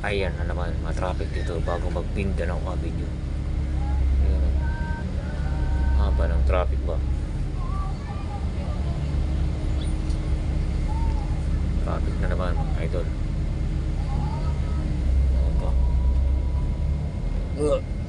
Ayan na naman, mga traffic dito bago mag Mindanao Avenue. Ayan. Haba ng traffic ba? Traffic na naman mga idol. Ano. Ugh.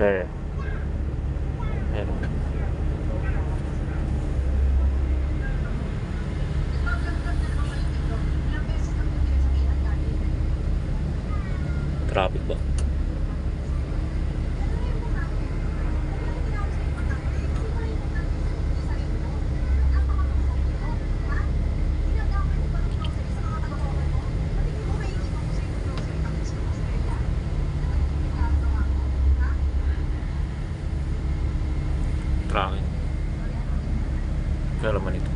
There. Meron. Traffic ba? Naman ito.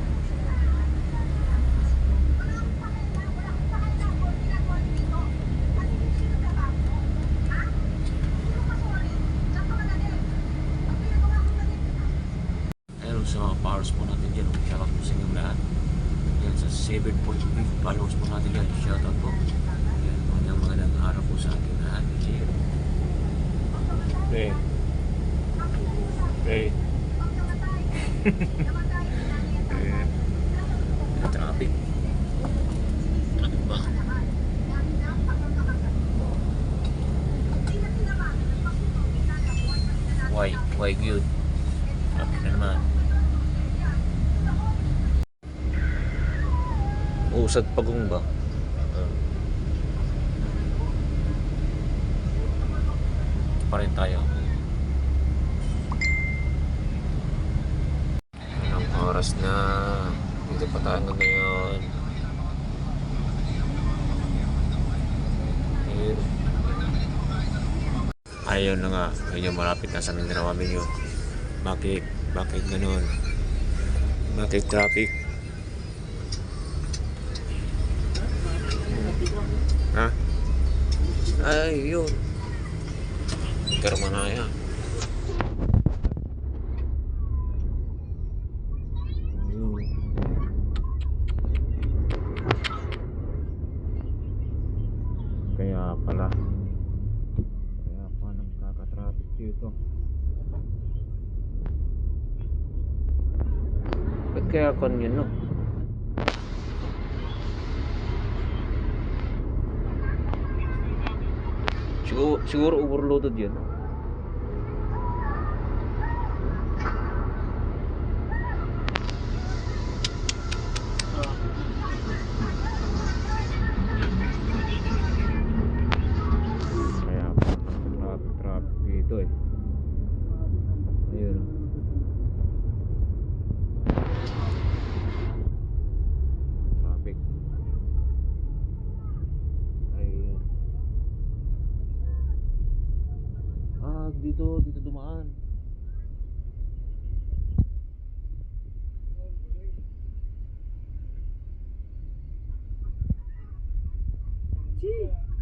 Hello sa mga powers po natin dyan. Shoutout po sa inyong lahat. Yan sa 7.5 followers po natin dyan. Shoutout po. Yan, nag-aaral po sa ating lahat. Ayan. Traffic. Traffic ba? Why? Why good? Traffic na naman. Usad pagong ba? Pa rin tayo. Oras na? Dito pa tayo ngayon. Ayun. Ayun na nga. Medyo malapit na sa Mindanao Avenue. Bakit? Bakit ganun? Bakit traffic? Ha? Ay, yun. Karma na yan. Kaya pala. Kaya pa nagkaka-traffic dito. Ba't kaya kon yun, no? Siguro, siguro overloaded yun. Kaya pa traffic, traffic dito eh. Ayun. oh. Traffic. Ayun. Ah, dito, dito dumaan. Gee.